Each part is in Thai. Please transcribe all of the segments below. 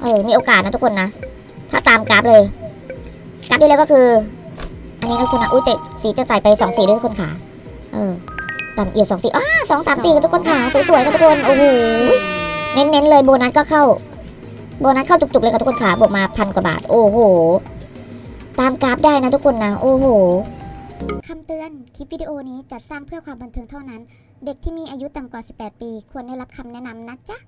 เออ มีโอกาสนะทุกคนนะ ถ้าตามกราฟเลย กราฟที่แล้วก็คือ อันนี้นะทุกคนนะอุ้ยแต่สีจะใส่ไปสองสีด้วยทุกคนขาเออต่ำเอียวสองสีอ้าสองสามสี่กันทุกคนขาสวยๆกันทุกคน โอ้โห เน้นๆเลยโบนัสก็เข้า โบนัสเข้าจุกๆเลยค่ะทุกคนขาบวกมาพันกว่าบาท โอ้โห ตามกราฟได้นะทุกคนนะ โอ้โหคำเตือน คลิปวิดีโอนี้จัดสร้างเพื่อความบันเทิงเท่านั้น เด็กที่มีอายุต่ำกว่า 18 ปี ควรได้รับคำแนะนำนะจ๊ะ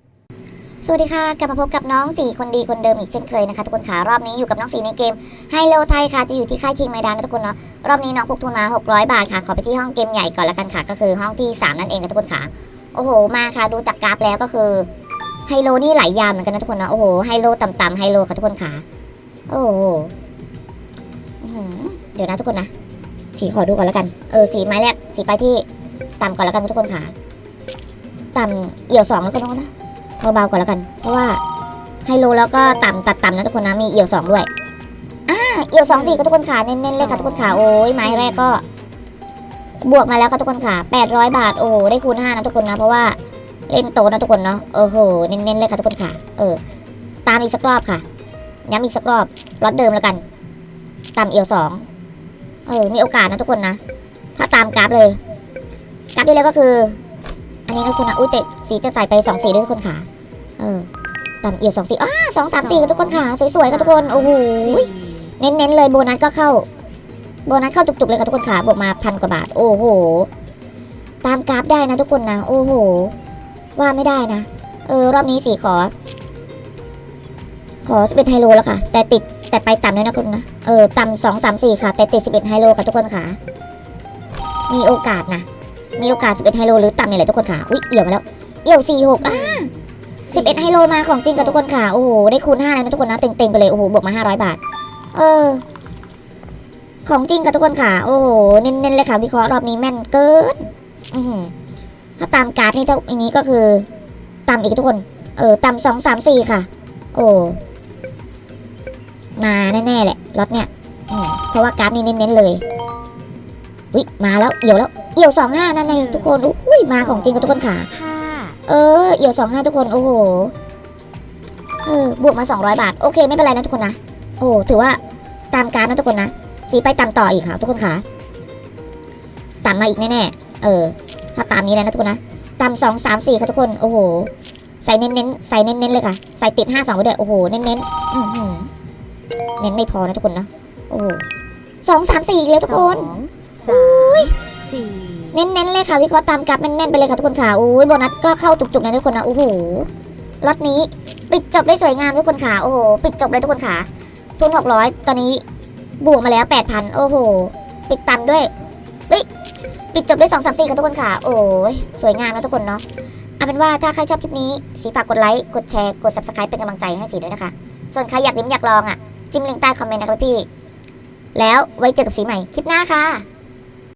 สวัสดีค่ะ กลับมาพบกับน้องสี่คนดีคนเดิมอีกเช่นเคยนะคะทุกคนขารอบนี้อยู่กับน้องสี่ในเกมไฮโลไทยค่ะจะอยู่ที่ค่ายชิงไมดานนะทุกคนเนาะรอบนี้น้องพกทุนมา 600 บาทค่ะ ขอไปที่ห้องเกมใหญ่ก่อนละกันค่ะ ก็คือห้องที่ 3 นั่นเองค่ะทุกคนค่ะโอ้โหมาค่ะดูจากกราฟแล้วก็คือไฮโลนี่หลายยามเหมือนกันนะทุกคนเนาะโอ้โหไฮโลต่ำๆไฮโลค่ะทุกคนค่ะโอ้โหเดี๋ยวนะทุกคนนะสีขอดูก่อนละกันเออสีไม้แรกสีไปที่ต่ำก่อนละกันทุกคนค่ะต่ำเอี่ยวสองแล้วกันนะ เบาๆก่อนแล้วกัน เพราะว่าไฮโลแล้วก็ต่ำตัดต่ำนะทุกคนนะมีเอี่ยวสองด้วยอ่าเอี่ยวสองสี่ก็ทุกคนขาเน้นๆเลยค่ะทุกคนขาโอ้ยไม้แรกก็ บวกมาแล้วค่ะทุกคนขาแปดร้อยบาทโอ้ได้คูณห้านะทุกคนนะเพราะว่าเล่นโตนะทุกคนเนาะโอ้โหเน้นๆเลยค่ะทุกคนขาเออ ตามอีกสักรอบค่ะย้ำอีกสักรอบรถเดิมแล้วกันต่ำเอี่ยวสองเออมีโอกาสนะทุกคนนะถ้าตามกราฟเลยกราฟที่แล้วก็คือ อันนี้นะคุณนะอุ้ยแต่สีจะใส่ไปสองสีด้วยทุกคนขา เออต่ำเอียวสองสีอ้าสองสามสี่กันทุกคนค่ะ สวยๆกันทุกคน โอ้โห เน้นๆเลยโบนัสก็เข้า โบนัสเข้าจุกๆเลยค่ะทุกคนค่ะ บวกมาพันกว่าบาท โอ้โห ตามกราฟได้นะทุกคนนะ โอ้โห ว่าไม่ได้นะ เออ รอบนี้สีขอ ขอเป็นไฮโลแล้วค่ะ แต่ติดแต่ไปต่ำด้วยนะคุณนะ เออ ต่ำสองสามสี่ค่ะ แต่ติดสิบเอ็ดไฮโลค่ะทุกคนค่ะ มีโอกาสนะ มีโอกาสสิบเอ็ดไฮโลหรือต่ำนี่แหละทุกคนค่ะ อุ้ยเอี่ยวมาแล้ว เอี่ยวสี่หกอ่า สิบเอ็ดไฮโลมาของจริงกับทุกคนค่ะ โอ้โห ได้คูณห้าเลยนะทุกคนนะเต็งๆไปเลย โอ้โห บวกมาห้าร้อยบาท เออ ของจริงกับทุกคนค่ะ โอ้โห เน้นๆเลยค่ะ วิเคราะห์รอบนี้แม่นเกิน อืถ้าตามการ์ดนี่เท่าอันนี้ก็คือต่ำอีกทุกคน เออต่ำสองสามสี่ค่ะ โอ้มาแน่ๆแหละรถเนี่ยเพราะว่าการาฟนี่เน้นๆเลยวิมาแล้วเอี่ยวแล้วเอี่ยวสองห้านั่นเองทุกคนอุ้ยมาของจริงกับทุกคนค่ะ เออเอี่ยวสองห้าทุกคนโอ้โหเออบวกมาสองร้อยบาท โอเค ไม่เป็นไรนะทุกคนนะ โอ้ถือว่าตามการนะทุกคนนะสีไปตามต่ออีกค่ะทุกคนค่ะตามมาอีกแน่ๆเออ ถ้าตามนี้เลยนะทุกคนนะตามสองสามสี่ค่ะทุกคนโอ้โหใส่เน้นๆใส่เน้นๆเลยค่ะ ใส่ติดห้าสองไปด้วยโอ้โหเน้นๆอือหือเน้นไม่พอนะทุกคนนะโอ้สองสามสี่อีกเลยทุกคนสองสามสี่ เน้นๆเลยค่ะวิเคราะห์ตามกราฟแน่นๆไปเลยค่ะทุกคนค่ะอุ้ยโบนัสก็เข้าจุกๆนะทุกคนนะโอ้โหรถนี้ปิดจบได้สวยงามทุกคนค่ะโอ้โหปิดจบเลยทุกคนค่ะทุนหกร้อยตอนนี้บวกมาแล้วแปดพันโอ้โห ปิดตันด้วยปิดจบได้สองสามสี่ค่ะทุกคนค่ะ โอ้ยสวยงามนะทุกคนเนาะเอาเป็นว่าถ้าใครชอบคลิปนี้ สีฝากกดไลค์ กดแชร์ กด subscribe เป็นกำลังใจให้สีด้วยนะคะ ส่วนใครอยากลิ้มอยากลองอะ จิ้มลิงก์ใต้คอมเมนต์นะครับพี่ แล้วไว้เจอกับสีใหม่คลิปหน้าค่ะ